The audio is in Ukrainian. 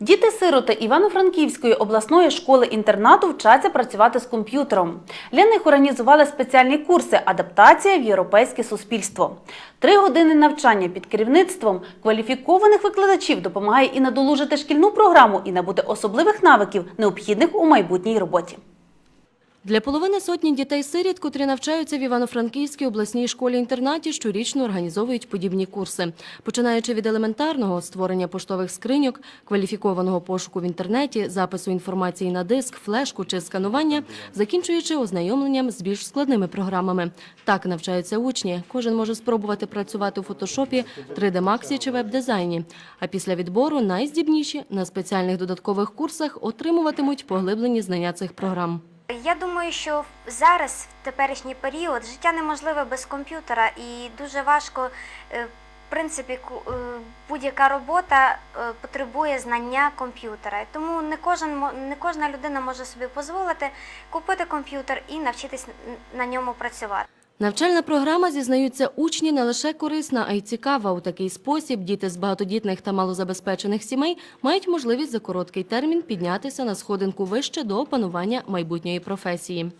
Діти-сироти Івано-Франківської обласної школи-інтернату вчаться працювати з комп'ютером. Для них організували спеціальні курси Адаптація в європейське суспільство. Три години навчання під керівництвом кваліфікованих викладачів допомагає і надолужити шкільну програму, і набути особливих навиків, необхідних у майбутній роботі. Для половини сотні дітей-сиріт, котрі навчаються в Івано-Франківській обласній школі-інтернаті, щорічно організовують подібні курси. Починаючи від елементарного створення поштових скриньок, кваліфікованого пошуку в інтернеті, запису інформації на диск, флешку чи сканування, закінчуючи ознайомленням з більш складними програмами. Так навчаються учні. Кожен може спробувати працювати у фотошопі, 3D Max чи веб-дизайні. А після відбору найздібніші на спеціальних додаткових курсах отримуватимуть поглиблені знання цих програм. Я думаю, що зараз, в теперішній період, життя неможливе без комп'ютера і дуже важко, е, в принципі, е, будь-яка робота е, потребує знання комп'ютера. Тому не, кожен, не кожна людина може собі дозволити купити комп'ютер і навчитись на ньому працювати. Навчальна програма, зізнаються учні, не лише корисна, а й цікава. У такий спосіб діти з багатодітних та малозабезпечених сімей мають можливість за короткий термін піднятися на сходинку вище до опанування майбутньої професії.